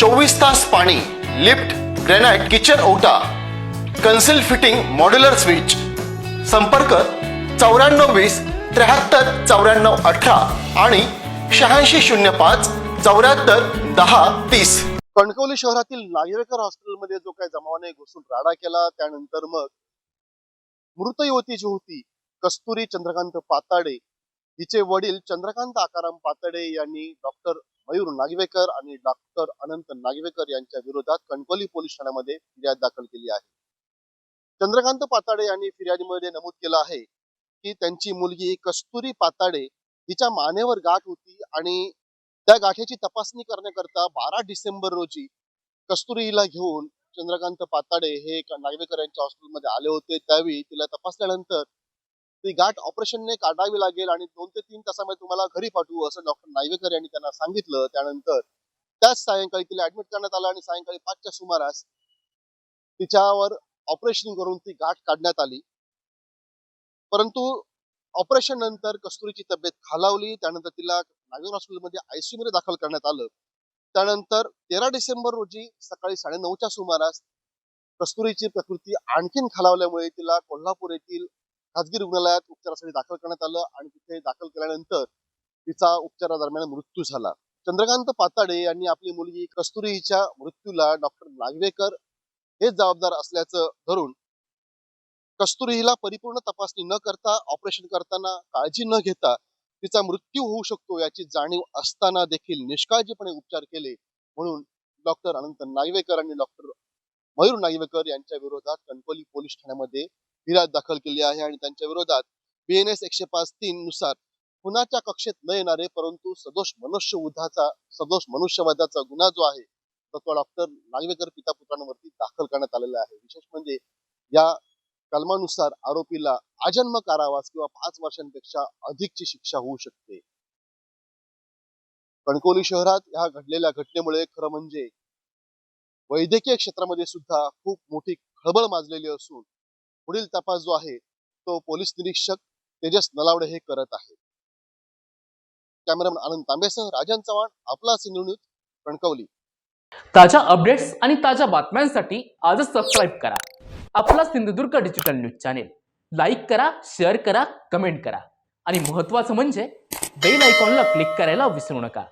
चोवीस तास पाणी लिफ्ट ग्रेनाइट किचन ओटा कन्सिल फिटिंग मॉड्युलर स्विच. संपर्क चौऱ्याण्णव वीस त्र्याहत्तर चौऱ्याण्णव अठरा आणि शहाऐंशी शून्य पाच चौऱ्याहत्तर दहा तीस. कणकवली शहरातील नागेरकर हॉस्पिटलमध्ये जो काही जमावाने घुसून राडा केला त्यानंतर मग मृत युवती जी होती कस्तुरी चंद्रकांत पाताडे हिचे वडील चंद्रकांत आकाराम पातडे यांनी डॉक्टर मयूर नागवेकर आणि डॉक्टर अनंत नागवेकर यांच्या विरोधात कणकोली पोलीस ठाण्यामध्ये फिर्याद दाखल केली आहे. चंद्रकांत पाताडे यांनी फिर्यादीमध्ये नमूद केलं आहे की त्यांची मुलगी कस्तुरी पाताडे हिच्या मानेवर गाठ होती आणि त्या गाठीची तपासणी करण्याकरता बारा डिसेंबर रोजी कस्तुरीला घेऊन चंद्रकांत पाताडे हे नागवेकर यांच्या हॉस्पिटलमध्ये आले होते. त्यावेळी तिला तपासल्यानंतर ती गाठ ऑपरेशनने काढावी लागेल आणि दोन ते तीन तासामध्ये तुम्हाला घरी पाठवू असं डॉक्टर नायवेकर यांनी त्यांना सांगितलं. त्यानंतर त्याच सायंकाळी तिला ऍडमिट करण्यात आलं आणि सायंकाळी पाचच्या सुमारास तिच्यावर ऑपरेशन करून ती गाठ काढण्यात आली. परंतु ऑपरेशन नंतर कस्तुरीची तब्येत खालावली. त्यानंतर तिला नागपूर हॉस्पिटलमध्ये आयसीयू मध्ये दाखल करण्यात आलं. त्यानंतर तेरा डिसेंबर रोजी सकाळी साडेनऊच्या सुमारास कस्तुरीची प्रकृती आणखीन खालावल्यामुळे तिला कोल्हापूर येथील खाजगी रुग्णालयात उपचारासाठी दाखल करण्यात आलं आणि तिथे दाखल केल्यानंतर तिचा उपचारादरम्यान मृत्यू झाला. चंद्रकांत पाताडे यांनी आपली मुलगी कस्तुरी हिच्या मृत्यूला डॉक्टर नागवेकर हेच जबाबदार असल्याचं धरून कस्तुरी हिला परिपूर्ण तपासणी न करता ऑपरेशन करताना काळजी न घेता तिचा मृत्यू होऊ शकतो याची जाणीव असताना देखील निष्काळजीपणे उपचार केले म्हणून डॉक्टर अनंत नागवेकर आणि डॉक्टर मयूर नागवेकर यांच्या विरोधात कणकोली पोलीस ठाण्यामध्ये फिर्याद दाखल केली आहे आणि त्यांच्या विरोधात बीएनएस एकशे पाच तीन नुसार खुनाच्या कक्षेत न येणारे परंतु सदोष मनुष्य उधाचा सदोष मनुष्यवादाचा गुन्हा जो आहे तो तो डॉक्टर नागवेकर पिता पुत्रांवरती दाखल करण्यात आलेला आहे. विशेष म्हणजे या कलमानुसार आरोपीला आजन्म कारावास किंवा पाच वर्षांपेक्षा अधिकची शिक्षा होऊ शकते. कणकोली शहरात ह्या घडलेल्या घटनेमुळे खरं म्हणजे वैद्यकीय क्षेत्रामध्ये सुद्धा खूप मोठी खळबळ माजलेली असून पुढील तपास जो आहे तो पोलीस निरीक्षक तेजस नलावडे हे करत आहेत. कॅमेरामन आनंद तांबेसह राजन चव्हाण आपला सिंधू न्यूज कणकवली. ताज्या अपडेट्स आणि ताज्या बातम्यांसाठी आजच सबस्क्राईब करा. आपला Sindhudurg digital news channel like करा शेअर करा कमेंट करा. आणि महत्वाचं म्हणजे बेल आयकॉनला क्लिक करायला विसरू नका.